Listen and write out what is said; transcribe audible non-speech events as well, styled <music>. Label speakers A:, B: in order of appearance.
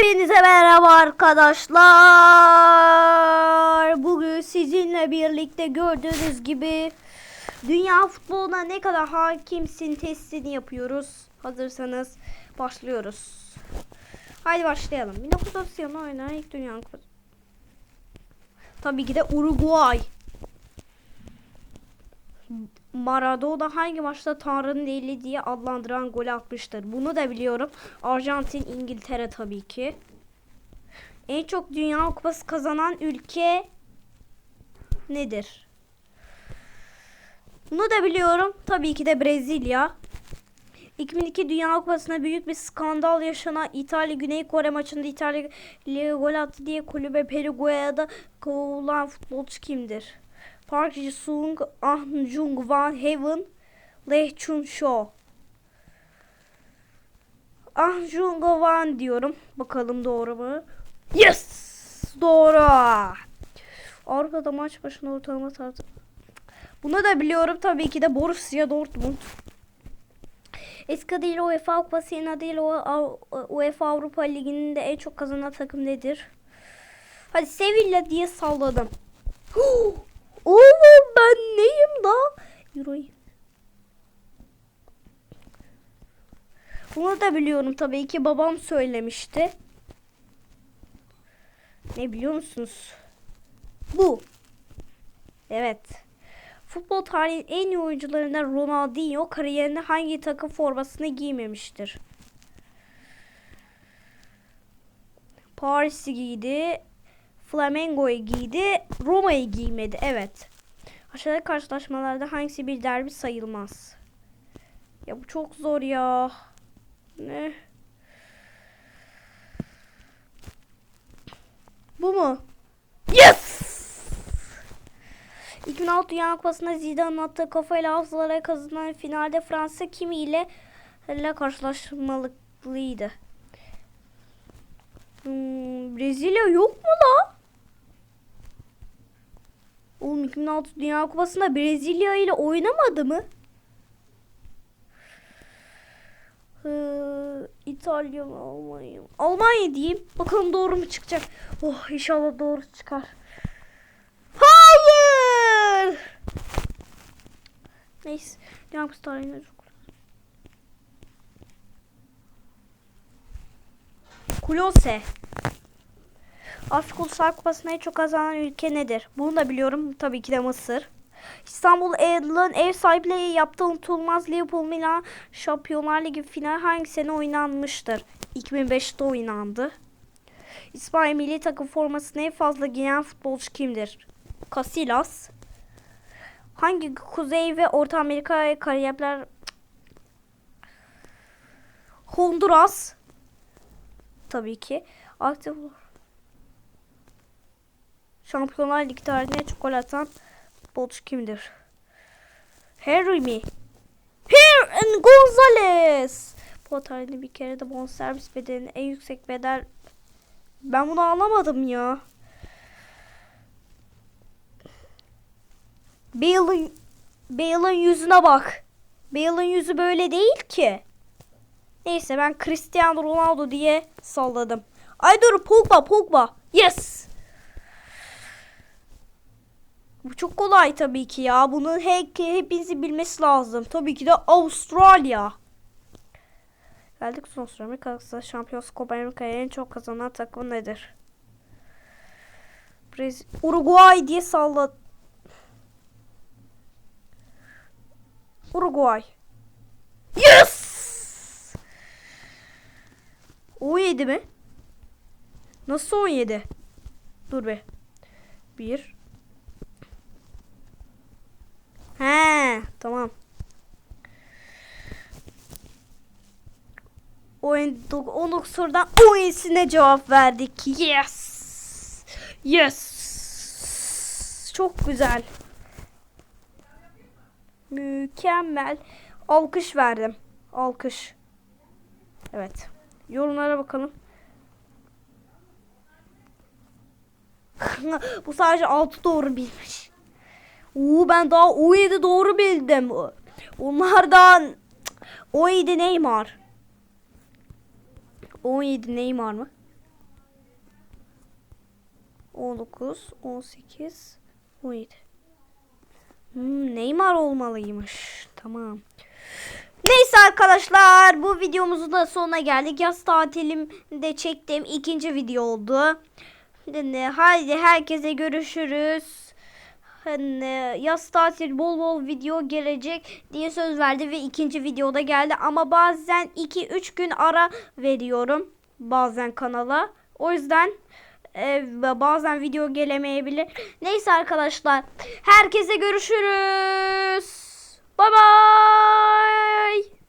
A: Hepinize merhaba arkadaşlar. Bugün sizinle birlikte gördüğünüz gibi dünya futboluna ne kadar hakimsin testini yapıyoruz. Hazırsanız başlıyoruz. Haydi başlayalım. 1930 yılında oynanan ilk dünya kupası. Tabii ki de Uruguay. Maradona hangi maçta Tanrı'nın eli diye adlandıran gol atmıştır? Bunu da biliyorum. Arjantin, İngiltere tabii ki. En çok Dünya Kupası kazanan ülke nedir? Bunu da biliyorum. Tabii ki de Brezilya. 2002 Dünya Kupası'nda büyük bir skandal yaşanan İtalya Güney Kore maçında İtalya gol attı diye kulübe Peruguya'da kovulan futbolcu kimdir? Park Ji-sung, Ah Jung-wan, Heaven, Lee Chun-sho. Ah Jung-wan diyorum. Bakalım doğru mu? Yes! Doğru. Avrupa'da maç başına ortalama tartı. Bunu da biliyorum tabii ki de Borussia Dortmund. Eski adıyla UEFA Kupası, yeni adıyla UEFA Avrupa Ligi'nin de en çok kazanan takım nedir? Hadi Sevilla diye salladım. Oğlum ben neyim da? Euro'yu. Bunu da biliyorum tabii ki babam söylemişti. Ne biliyor musunuz? Bu. Evet. Futbol tarihinin en iyi oyuncularından Ronaldinho kariyerinde hangi takım formasını giymemiştir? Paris'i giydi. Flamengo'yu giydi. Roma'yı giymedi. Evet. Aşağıdaki karşılaşmalarda hangisi bir derbi sayılmaz? Ya bu çok zor ya. Ne? Bu mu? Yes! 2006 Dünya Kupası'nda Zidane'ın attığı kafayla hafızalara kazanılan finalde Fransa kimi ile ile karşılaşmalıydı? Hmm, Brezilya yok mu la? Oğlum 2006 Dünya Kupası'nda Brezilya ile oynamadı mı? Ee, İtalya mı Almanya mı? Almanya diyeyim. Bakalım doğru mu çıkacak. Oh inşallah doğru çıkar. Hayır. Neyse. Dünya Kupası tarihinde çok. Kulose. Afrika Uluslar Kupası'na en çok kazanan ülke nedir? Bunu da biliyorum. Tabii ki de Mısır. İstanbul Eylül'ün ev sahipliği yaptığı unutulmaz Liverpool Milan Şampiyonlar Ligi final hangi sene oynanmıştır? 2005'te oynandı. İspanya milli takım formasını en fazla giyen futbolcu kimdir? Casillas. Hangi Kuzey ve Orta Amerika kariyerler Honduras. Tabii ki. Aktif Şampiyonlar Ligi tarihinde çok atan futbolcu kimdir? Harry mi? Harry Gonzalez. Bu tarihinde bir kere de bonservis bedelinin en yüksek bedel. Ben bunu anlamadım ya. Bale'ın Bale'ın yüzüne bak. Bale'ın yüzü böyle değil ki. Neyse ben Cristiano Ronaldo diye salladım. Ay dur Pogba Pogba. Yes. Bu çok kolay tabii ki ya. Bunu hep, hepinizin bilmesi lazım. Tabii ki de Avustralya. Geldik son sıra. Amerika'da Şampiyonası Copa Amerika'ya en çok kazanan takım nedir? Brez Uruguay diye salladı. Uruguay. Yes! 17 mi? Nasıl 17? Dur be. 1 He, tamam. Oyun 19 sorudan 17'sine cevap verdik. Yes. Yes. Çok güzel. Mükemmel. Alkış verdim. Alkış. Evet. Yorumlara bakalım. <laughs> Bu sadece 6 doğru bilmiş. Uuu ben daha 17 doğru bildim. Onlardan 17 Neymar. 17 Neymar mı? 19, 18, 17. Hmm, Neymar olmalıymış. Tamam. Neyse arkadaşlar bu videomuzun da sonuna geldik. Yaz tatilimde çektiğim ikinci video oldu. Haydi herkese görüşürüz. Hani yaz tatil bol bol video gelecek diye söz verdi ve ikinci videoda geldi ama bazen 2-3 gün ara veriyorum bazen kanala. O yüzden e, bazen video gelemeyebilir. Neyse arkadaşlar herkese görüşürüz. Bye bye.